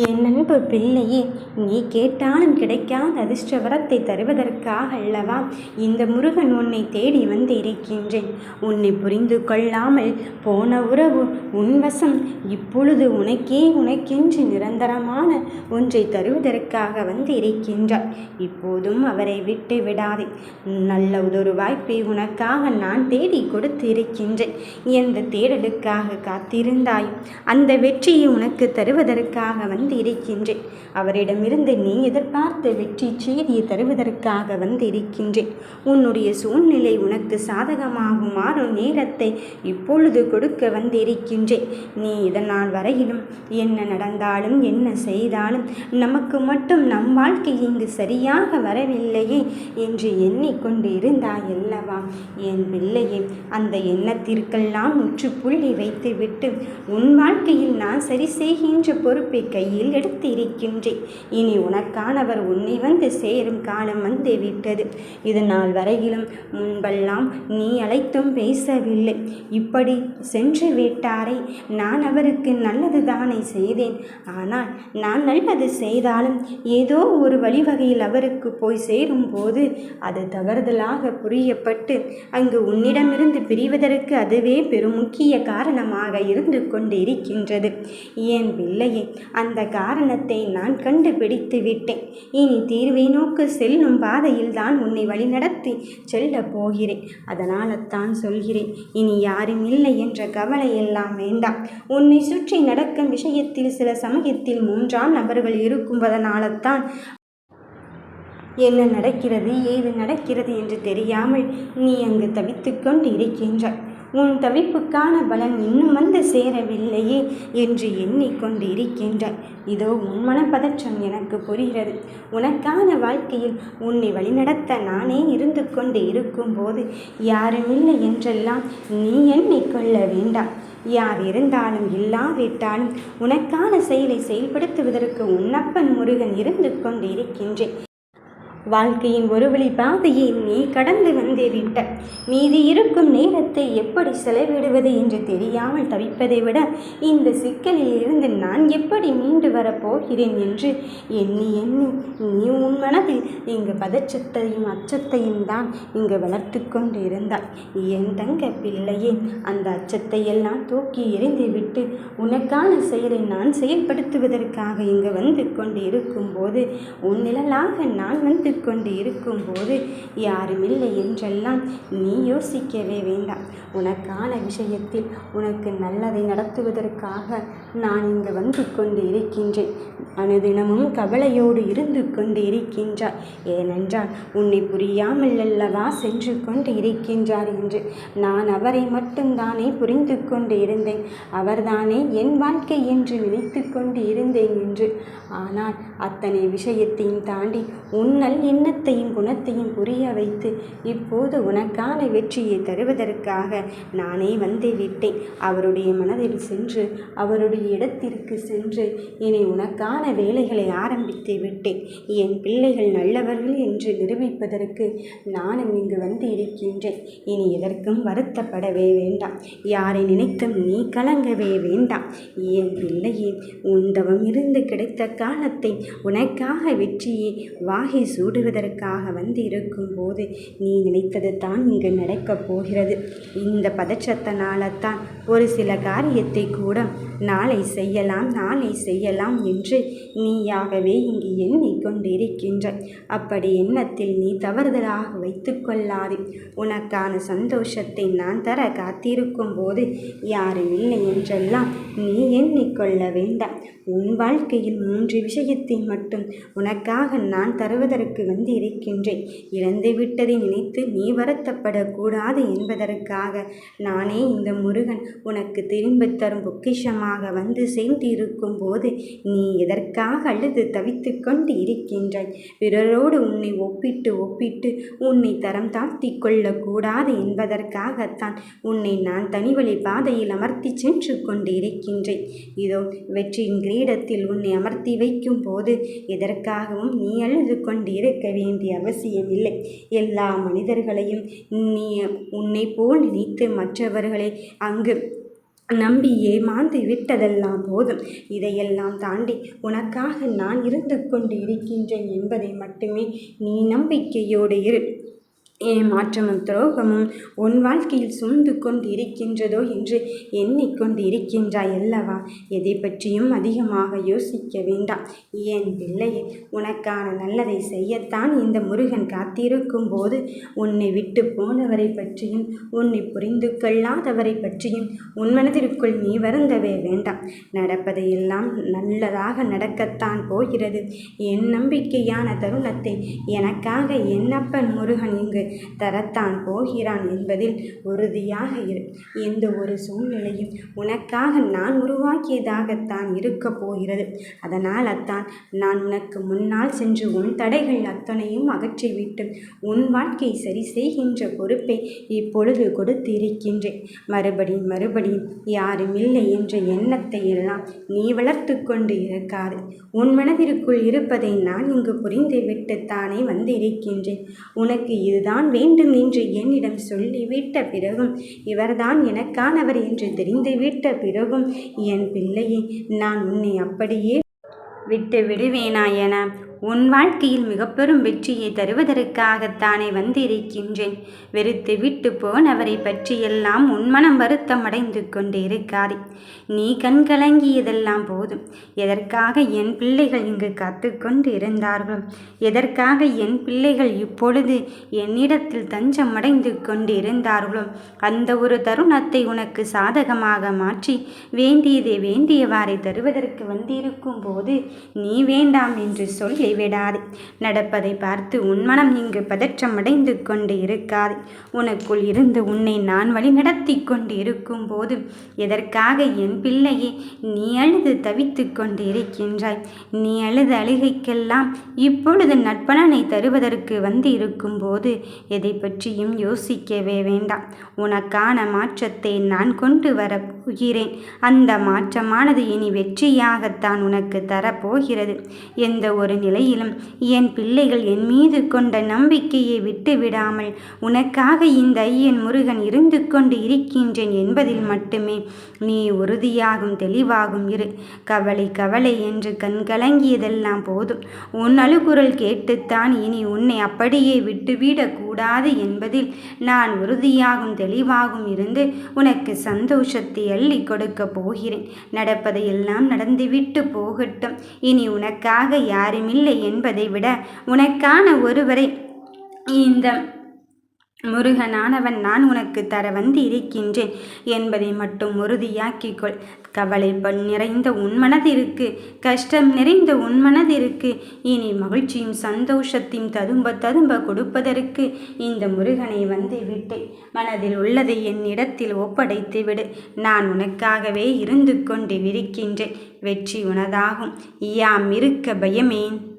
என் அன்பு பிள்ளையே நீ கேட்டாலும் கிடைக்காத அதிர்ஷ்ட வரத்தை தருவதற்காக அல்லவா? இந்த முருகன் உன்னை தேடி வந்து இருக்கின்றேன் உன்னை புரிந்து கொள்ளாமல் போன உறவு உன்வசம் இப்பொழுது உனக்கே உனக்கென்று நிரந்தரமான ஒன்றை தருவதற்காக வந்து இருக்கின்றார் இப்போதும் அவரை விட்டு விடாதே. நல்ல ஒரு வாய்ப்பை உனக்காக நான் தேடி கொடுத்து இருக்கின்றேன் எந்த தேடலுக்காக காத்திருந்தாய்? அந்த வெற்றியை உனக்கு தருவதற்காக வந்து வந்திருக்கின்றேன் அவரிடமிருந்து நீ எதிர்பார்த்த வெற்றி செய்தியை தருவதற்காக வந்திருக்கின்றேன் உன்னுடைய சூழ்நிலை உனக்கு சாதகமாகுமாறும் நேரத்தை இப்பொழுது கொடுக்க வந்திருக்கின்றேன் நீ இதனால் வரையிலும் என்ன நடந்தாலும் என்ன செய்தாலும் நமக்கு மட்டும் நம் வாழ்க்கை இங்கு சரியாக வரவில்லையே என்று எண்ணிக்கொண்டு இருந்தாய் அல்லவா? என் பிள்ளையே அந்த எண்ணத்திற்கெல்லாம் முற்றுப்புள்ளி வைத்துவிட்டு உன் வாழ்க்கையில் நான் சரி செய்கின்ற பொறுப்பை கையில் கையில் எடுத்து இருக்கின்றேன் இனி உனக்கானவர் உன்னை வந்து சேரும் காலம் வந்து விட்டது இது நாள் வரையிலும் முன்பெல்லாம் நீ அழைத்தும் பேசவில்லை. இப்படி சென்று விட்டாரை நான் அவருக்கு நல்லது தானே செய்தேன். ஆனால் நான் நல்லது செய்தாலும் ஏதோ ஒரு வழிவகையில் அவருக்கு போய் சேரும் போது அது தவறுதலாக புரியப்பட்டு அங்கு உன்னிடமிருந்து பிரிவதற்கு அதுவே பெரும் முக்கிய காரணமாக இருந்து கொண்டிருக்கின்றது. ஏன் பிள்ளையே அந்த காரணத்தை நான் கண்டுபிடித்து விட்டேன். இனி தீர்வை நோக்கு செல்லும் பாதையில் தான் உன்னை வழிநடத்தி செல்ல போகிறேன். அதனால தான் சொல்கிறேன் இனி யாரும் இல்லை என்ற கவலை எல்லாம் வேண்டாம். உன்னை சுற்றி நடக்கும் விஷயத்தில் சில சமயத்தில் மூன்றாம் நபர்கள் இருக்கும்பதனால தான் என்ன நடக்கிறது ஏது நடக்கிறது என்று தெரியாமல் நீ அங்கு தவித்துக்கொண்டு இருக்கின்றாய். உன் தவிப்புக்கான பலன் இன்னும் வந்து சேரவில்லையே என்று எண்ணிக்கொண்டு இருக்கின்றாய் இதோ உன் மனப்பதற்றம் எனக்கு புரிகிறது. உனக்கான வாழ்க்கையில் உன்னை வழிநடத்த நானே இருந்து கொண்டு இருக்கும்போது யாருமில்லை என்றெல்லாம் நீ எண்ணிக்கொள்ள வேண்டாம். யார் இருந்தாலும் இல்லாவிட்டாலும் உனக்கான செயலை செயல்படுத்துவதற்கு உன்னப்பன் முருகன் இருந்து கொண்டு இருக்கின்றேன் வாழ்க்கையின் ஒரு வழி பாதையை நீ கடந்து வந்தே விட்ட. மீதி இருக்கும் நேரத்தை எப்படி செலவிடுவது என்று தெரியாமல் தவிப்பதை விட இந்த சிக்கலில் இருந்து நான் எப்படி மீண்டு வரப்போகிறேன் என்று எண்ணி எண்ணி நீ உன் மனதில் இங்கு பதற்றத்தையும் அச்சத்தையும் தான் இங்கு வளர்த்து கொண்டு இருந்தாய் என் தங்க பிள்ளையே அந்த அச்சத்தை எல்லாம் தூக்கி எறிந்துவிட்டு உனக்கான செயலை நான் செயல்படுத்துவதற்காக இங்கு வந்து கொண்டு இருக்கும்போது உன் நிழலாக நான் வந்து கொண்டு இருக்கும்போது யாருமில்லை என்றெல்லாம் நீ யோசிக்கவே வேண்டாம். உனக்கான விஷயத்தில் உனக்கு நல்லதை நடத்துவதற்காக நான் இங்கு வந்து கொண்டு இருக்கின்றேன் அனுதினமும் கவலையோடு இருந்து கொண்டு இருக்கின்றார் ஏனென்றால் உன்னை புரியாமல் அல்லவா சென்று கொண்டு இருக்கின்றார் என்று நான் அவரை மட்டும்தானே புரிந்து கொண்டு இருந்தேன் அவர்தானே என் வாழ்க்கை என்று நினைத்து கொண்டு இருந்தேன் என்று. ஆனால் அத்தனை விஷயத்தையும் தாண்டி உன்னல் எண்ணத்தையும் குணத்தையும் புரிய வைத்து இப்போது உனக்கான வெற்றியை தருவதற்காக நானே வந்து விட்டேன் அவருடைய மனதில் சென்று அவருடைய இடத்திற்கு சென்று இனி உனக்கான வேலைகளை ஆரம்பித்து விட்டேன். என் பிள்ளைகள் நல்லவர்கள் என்று நிரூபிப்பதற்கு நானும் இங்கு வந்து இருக்கின்றேன். இனி எதற்கும் வருத்தப்படவே வேண்டாம். யாரை நினைத்தும் நீ கலங்கவே வேண்டாம். என் பிள்ளையே உந்தவம் இருந்து கிடைத்த காலத்தை உனக்காக வெற்றியை வாகை சூடுவதற்காக வந்து இருக்கும்போது நீ நினைத்தது தான் இங்கு நடக்கப் போகிறது. இந்த பதற்றத்தினால தான் ஒரு சில காரியத்தை கூட நாளை செய்யலாம் நாளை செய்யலாம் என்று நீயாகவே இங்கு எண்ணிக்கொண்டிருக்கின்ற. அப்படி எண்ணத்தில் நீ தவறுதலாக வைத்து உனக்கான சந்தோஷத்தை நான் தர காத்திருக்கும் போது யாரும் இல்லை என்றெல்லாம் நீ எண்ணிக்கொள்ள வேண்டாம். உன் வாழ்க்கையில் மூன்று விஷயத்தை மட்டும் உனக்காக நான் தருவதற்கு வந்து இருக்கின்றேன் இழந்துவிட்டதை நினைத்து நீ வருத்தப்படக்கூடாது என்பதற்காக நானே இந்த முருகன் உனக்கு திரும்பத் தரும் பொக்கிஷமாக வந்து சேர்ந்திருக்கும் போது நீ எதற்காக அழுது தவித்து கொண்டு இருக்கின்றாய்? பிறரோடு உன்னை ஒப்பிட்டு ஒப்பிட்டு உன்னை தரம் தாழ்த்தி கொள்ளக்கூடாது என்பதற்காகத்தான் உன்னை நான் தனிவழி பாதையில் அமர்த்தி சென்று கொண்டு இருக்கின்றேன் இதோ வெற்றியின் கிரீடத்தில் உன்னை அமர்த்தி வைக்கும் போது எதற்காகவும் நீ அழுது கொண்டு இருக்க வேண்டிய அவசியமில்லை. எல்லா மனிதர்களையும் நீ உன்னை போல் நினைத்து மற்றவர்களை அங்கு நம்பி ஏமாந்து விட்டதெல்லாம் போதும். இதையெல்லாம் தாண்டி உனக்காக நான் இருந்து கொண்டு இருக்கின்றேன் என்பதை மட்டுமே நீ நம்பிக்கையோடு இரு. ஏமாற்றமும் துரோகமும் உன் வாழ்க்கையில் சூழ்ந்து கொண்டு இருக்கின்றதோ என்று எண்ணிக்கொண்டு இருக்கின்றாய் அல்லவா? எதை பற்றியும் அதிகமாக யோசிக்க வேண்டாம். என் பிள்ளையே உனக்கான நல்லதை செய்யத்தான் இந்த முருகன் காத்திருக்கும் போது உன்னை விட்டு போனவரை பற்றியும் உன்னை புரிந்து கொள்ளாதவரை பற்றியும் உன் மனதிற்குள் நீ வருந்தவே வேண்டாம். நடப்பதையெல்லாம் நல்லதாக நடக்கத்தான் போகிறது. என் நம்பிக்கையான தருணத்தை எனக்காக என்னப்பன் முருகன் இங்கு தரத்தான் போகிறான் என்பதில் உறுதியாக இரு. எந்த ஒரு சூழ்நிலையும் உனக்காக நான் உருவாக்கியதாகத்தான் இருக்கப் போகிறது. அதனால் அத்தான் நான் உனக்கு முன்னால் சென்று உன் தடைகள் அத்தனையும் அகற்றிவிட்டு உன் வாழ்க்கை சரி செய்கின்ற பொறுப்பை இப்பொழுது கொடுத்து இருக்கின்றேன் மறுபடியும் மறுபடியும் யாரும் இல்லை என்ற எண்ணத்தை எல்லாம் நீ வளர்த்து கொண்டு இருக்காது. உன் மனதிற்குள் இருப்பதை நான் இங்கு புரிந்துவிட்டு தானே வந்திருக்கின்றேன். உனக்கு இதுதான் வேண்டும் என்று என்னிடம் சொல்லிவிட்ட பிறகும் இவர்தான் எனக்கானவர் என்று தெரிந்துவிட்ட பிறகும் என் பிள்ளையை நான் உன்னை அப்படியே விட்டு விடுவேனா என உன் வாழ்க்கையில் மிகப்பெரும் வெற்றியை தருவதற்காகத்தானே வந்திருக்கின்றேன். வெறுத்து விட்டு போனவரை பற்றியெல்லாம் உன் மனம் வருத்தம் அடைந்து கொண்டு இருக்காதே. நீ கண்கலங்கியதெல்லாம் போதும். எதற்காக என் பிள்ளைகள் இங்கு காத்து கொண்டு இருந்தார்களோ எதற்காக என் பிள்ளைகள் இப்பொழுது என்னிடத்தில் தஞ்சம் அடைந்து கொண்டு இருந்தார்களோ அந்த ஒரு தருணத்தை உனக்கு சாதகமாக மாற்றி வேண்டியதை வேண்டியவாறை தருவதற்கு வந்திருக்கும் போது நீ வேண்டாம் என்று சொல்லி விடாது நடப்பதை பார்த்து உன் மனம் இங்கு பதற்றமடைந்து கொண்டு இருக்காது. உனக்குள் இருந்து உன்னை நான் வழி நடத்தி கொண்டு இருக்கும் போது எதற்காக என் பிள்ளையே நீ அழுது தவித்து கொண்டு இருக்கின்றாய்? நீ அழுது அழுகைக்கெல்லாம் இப்பொழுது நட்பலனை தருவதற்கு வந்து இருக்கும் போது எதை பற்றியும் யோசிக்கவே வேண்டாம். உனக்கான மாற்றத்தை நான் கொண்டு உயிரேன் அந்த மாற்றமானது இனி வெற்றியாகத்தான் உனக்கு தரப்போகிறது. எந்த ஒரு நிலையிலும் என் பிள்ளைகள் என் மீது கொண்ட நம்பிக்கையை விட்டு விடாமல் உனக்காக இந்த ஐயன் முருகன் இருந்து கொண்டு இருக்கின்றேன் என்பதில் மட்டுமே நீ உறுதியாகும் தெளிவாகும் இரு. கவலை கவலை என்று கண்கலங்கியதெல்லாம் போதும். உன் அழுகுரல் கேட்டுத்தான் இனி உன்னை அப்படியே விட்டுவிடக்கூடாது என்பதில் நான் உறுதியாகும் தெளிவாகும் இருந்து உனக்கு சந்தோஷத்தை அள்ளி கொடுக்க போகிறேன். நடப்பதையெல்லாம் நடந்துவிட்டு போகட்டும். இனி உனக்காக யாருமில்லை என்பதை விட உனக்கான ஒருவரை இந்த முருகனானவன் நான் உனக்கு தர வந்து இருக்கின்றேன் என்பதை மட்டும் உறுதியாக்கிக்கொள். கவலை நிறைந்த உன் மனதிற்கு கஷ்டம் நிறைந்த உன் மனதிற்கு இனி மகிழ்ச்சியும் சந்தோஷத்தையும் ததும்ப ததும்ப கொடுப்பதற்கு இந்த முருகனை வந்து விட்டேன். மனதில் உள்ளதை என்னிடத்தில் ஒப்படைத்து விடு. நான் உனக்காகவே இருந்து கொண்டு விரிக்கின்றேன். வெற்றி உனதாகும். யாம் இருக்க பயமேன்?